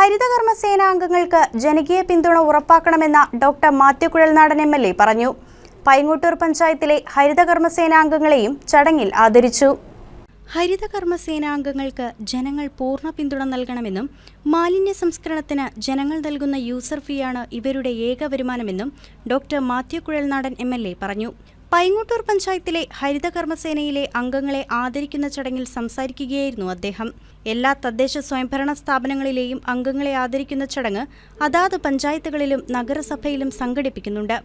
ഹരിതകർമ്മ സേനാംഗങ്ങൾക്ക് ജനകീയ പിന്തുണ ഉറപ്പാക്കണമെന്ന doctor Mathew Kuzhalnadan M L A പറഞ്ഞു. പൈങ്ങോട്ടൂർ പഞ്ചായത്തിലെ ഹരിതകർമ്മ സേനാംഗങ്ങളെയും ചടങ്ങിൽ ആദരിച്ചു. ഹരിതകർമ്മ സേനാംഗങ്ങൾക്ക് ജനങ്ങൾ പൂർണ പിന്തുണ നൽകണമെന്നും മാലിന്യ സംസ്കരണത്തിന് ജനങ്ങൾ നൽകുന്ന യൂസർ ഫീയാണ് ഇവരുടെ ഏക വരുമാനമെന്നും doctor Mathew Kuzhalnadan M L A പറഞ്ഞു. പൈങ്ങോട്ടൂർ പഞ്ചായത്തിലെ ഹരിതകർമ്മസേനയിലെ അംഗങ്ങളെ ആദരിക്കുന്ന ചടങ്ങിൽ സംസാരിക്കുകയായിരുന്നു അദ്ദേഹം. എല്ലാ തദ്ദേശ സ്വയംഭരണ സ്ഥാപനങ്ങളിലെയും അംഗങ്ങളെ ആദരിക്കുന്ന ചടങ്ങ് അതാത് പഞ്ചായത്തുകളിലും നഗരസഭയിലും സംഘടിപ്പിക്കുന്നുണ്ട്.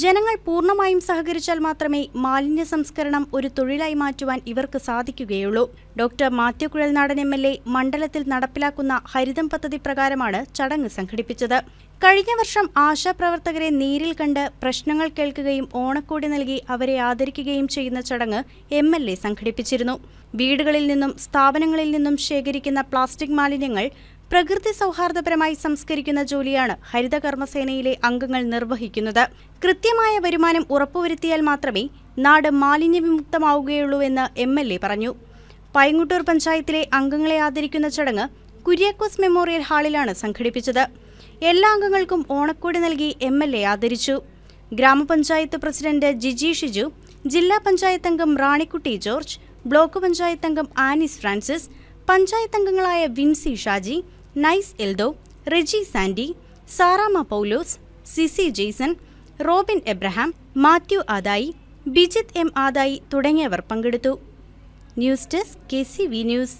ജനങ്ങൾ പൂർണമായും സഹകരിച്ചാൽ മാത്രമേ മാലിന്യ സംസ്കരണം ഒരു തൊഴിലായി മാറ്റുവാൻ ഇവർക്ക് സാധിക്കുകയുള്ളൂ. Doctor Mathew Kuzhalnadan M L A മണ്ഡലത്തിൽ നടപ്പിലാക്കുന്ന ഹരിതം പദ്ധതി പ്രകാരമാണ് ചടങ്ങ് സംഘടിപ്പിച്ചത്. കഴിഞ്ഞ വർഷം ആശാപ്രവർത്തകരെ നേരിൽ കണ്ട് പ്രശ്നങ്ങൾ കേൾക്കുകയും ഓണക്കോടി നൽകി അവരെ ആദരിക്കുകയും ചെയ്യുന്ന ചടങ്ങ് എം എൽ എ സംഘടിപ്പിച്ചിരുന്നു. വീടുകളിൽ നിന്നും സ്ഥാപനങ്ങളിൽ നിന്നും ശേഖരിക്കുന്ന പ്ലാസ്റ്റിക് മാലിന്യങ്ങൾ പ്രകൃതി സൗഹാർദ്ദപരമായി സംസ്കരിക്കുന്ന ജോലിയാണ് ഹരിത കർമ്മസേനയിലെ അംഗങ്ങൾ നിർവഹിക്കുന്നത്. കൃത്യമായ വരുമാനം ഉറപ്പുവരുത്തിയാൽ മാത്രമേ നാട് മാലിന്യവിമുക്തമാവുകയുള്ളൂ എന്ന് എം എൽ എ പറഞ്ഞു. പൈങ്ങുട്ടൂർ പഞ്ചായത്തിലെ അംഗങ്ങളെ ആദരിക്കുന്ന ചടങ്ങ് കുര്യാക്കോസ് മെമ്മോറിയൽ ഹാളിലാണ് സംഘടിപ്പിച്ചത്. എല്ലാ അംഗങ്ങൾക്കും ഓണക്കോടി നൽകി എം എൽ എ ആദരിച്ചു. ഗ്രാമപഞ്ചായത്ത് പ്രസിഡന്റ് ജിജി ഷിജു ജില്ലാ പഞ്ചായത്ത് അംഗം റാണിക്കുട്ടി ജോർജ് ബ്ലോക്ക് പഞ്ചായത്ത് അംഗം ആനിസ് ഫ്രാൻസിസ് പഞ്ചായത്ത് അംഗങ്ങളായ വിൻസി ഷാജി നൈസ് എൽദോ റെജി സാൻഡി സാറാമ പൗലോസ് സിസി ജെയ്സൺ റോബിൻ എബ്രഹാം മാത്യു ആദായി ബിജിത് എം ആദായി തുടങ്ങിയവർ പങ്കെടുത്തു. News desk K C V news.